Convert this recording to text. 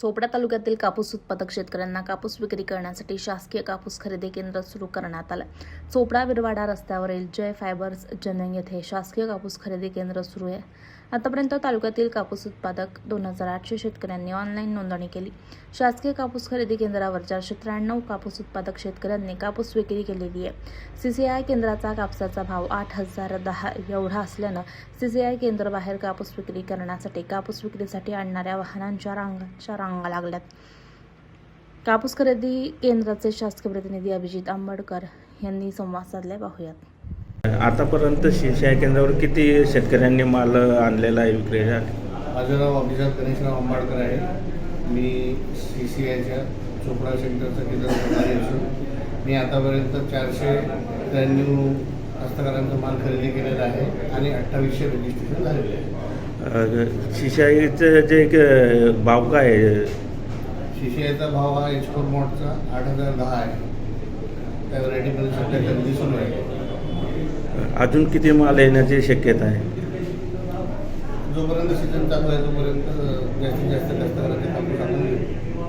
चोपडा तालुक्यातील कापूस उत्पादक शेतकऱ्यांना कापूस विक्री करण्यासाठी शासकीय कापूस खरेदी केंद्र सुरू करण्यात आलं. चोपडा विरवाडा रस्त्यावरील जय फायबर्स जनंग येथे शासकीय कापूस खरेदी केंद्र सुरू आहे. आतापर्यंत तालुक्यातील कापूस उत्पादक दोन हजार आठशे शेतकऱ्यांनी ऑनलाईन नोंदणी केली. शासकीय कापूस खरेदी केंद्रावर चारशे त्र्याण्णव कापूस उत्पादक शेतकऱ्यांनी कापूस विक्री केलेली आहे. सीसीआय केंद्राचा कापसाचा भाव आठ हजार दहा एवढा असल्यानं सीसीआय केंद्र बाहेर कापूस विक्री करण्यासाठी कापूस विक्रीसाठी आणणाऱ्या वाहनांच्या रांगांच्या रांगा लागल्यात. कापूस खरेदी केंद्राचे शासकीय प्रतिनिधी अभिजित आंबडकर यांनी संवाद साधलाय पाहूयात. आतापर्यंत शिशाय केंद्रावर किती शेतकऱ्यांनी माल आणलेला आहे विक्रीला माझं नाव अभिजात गणेशराव आंबाडकर आहे. मी सी सी आयच्या चोपडा सेंटरचा केंद्र असून मी आतापर्यंत चारशे त्र्याण्णव हस्तकरांचा माल खरेदी केलेला आहे आणि अठ्ठावीसशे रजिस्ट्रेशन झालेले आहे. शिशाईचं जे एक, भाव काय आहे? आयचा भाव हा एक्सपोर्ट मॉडचा आठ हजार दहा आहे. त्या व्हरायटीमध्ये सध्या खरेदी सुरू आहे? अजून किती माल येण्याची शक्यता आहे? जोपर्यंत सीझन चालू आहे तोपर्यंत जास्तीत जास्त कष्टकऱ्यांचे कापूस आपण घेऊ